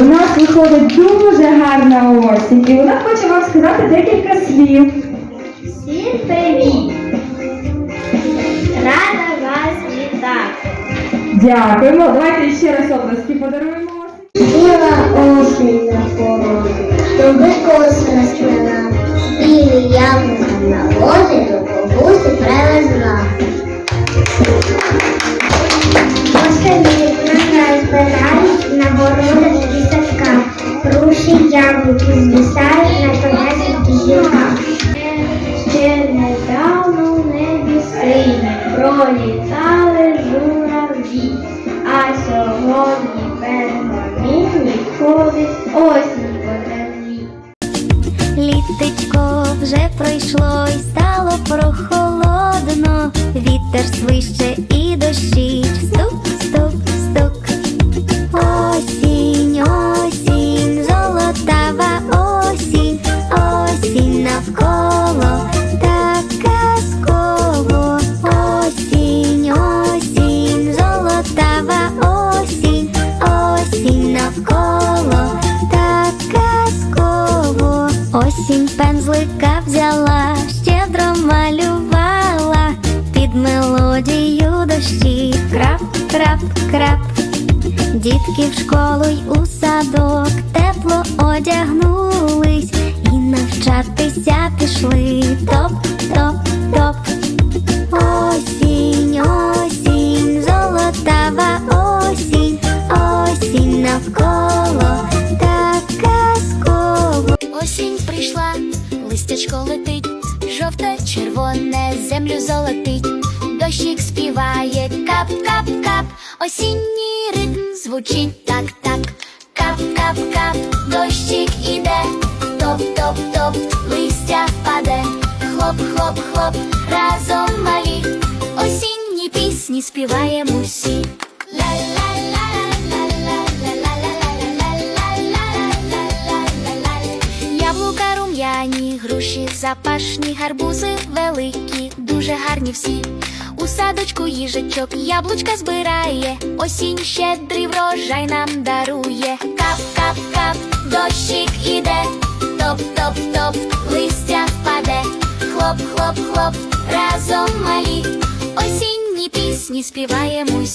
до нас виходить дуже гарна осінь, і вона хоче вам сказати декілька слів. Всім привіт! Рада вас вітати! Дякуємо. Давайте ще раз обласки подаруємо. осінь. Біла осінь на порозі, яблуки звисають на тонесенькі гілках. Ще недавно в небі сині пролітали журавлі, а сьогодні перегомінні ходить осінь по траві. Літечко вже пройшло і стало прохолодно, вітер свище дощі. Крап, крап, крап. Дітки в школу й у садок тепло одягнулись і навчатися пішли. Топ, топ, топ. Осінь, осінь, золотава осінь, осінь навколо так казково. Осінь прийшла, листячко летить, жовте, червоне, землю золотить, дощик співає. Кап, кап, кап, осінній ритм звучить так, так, кап, кап, кап, дощик іде, топ, топ, топ, листя впаде, хлоп, хлоп, хлоп, разом малі, осінні пісні співаємо всі. Яблука рум'яні, груші запашні, гарбузи великі, дуже гарні всі. У садочку їжачок яблучка збирає, осінь щедрий врожай нам дарує. Кап, кап, кап, дощик іде, топ, топ, топ, листя впаде, хлоп, хлоп, хлоп, разом малі, осінні пісні співаємо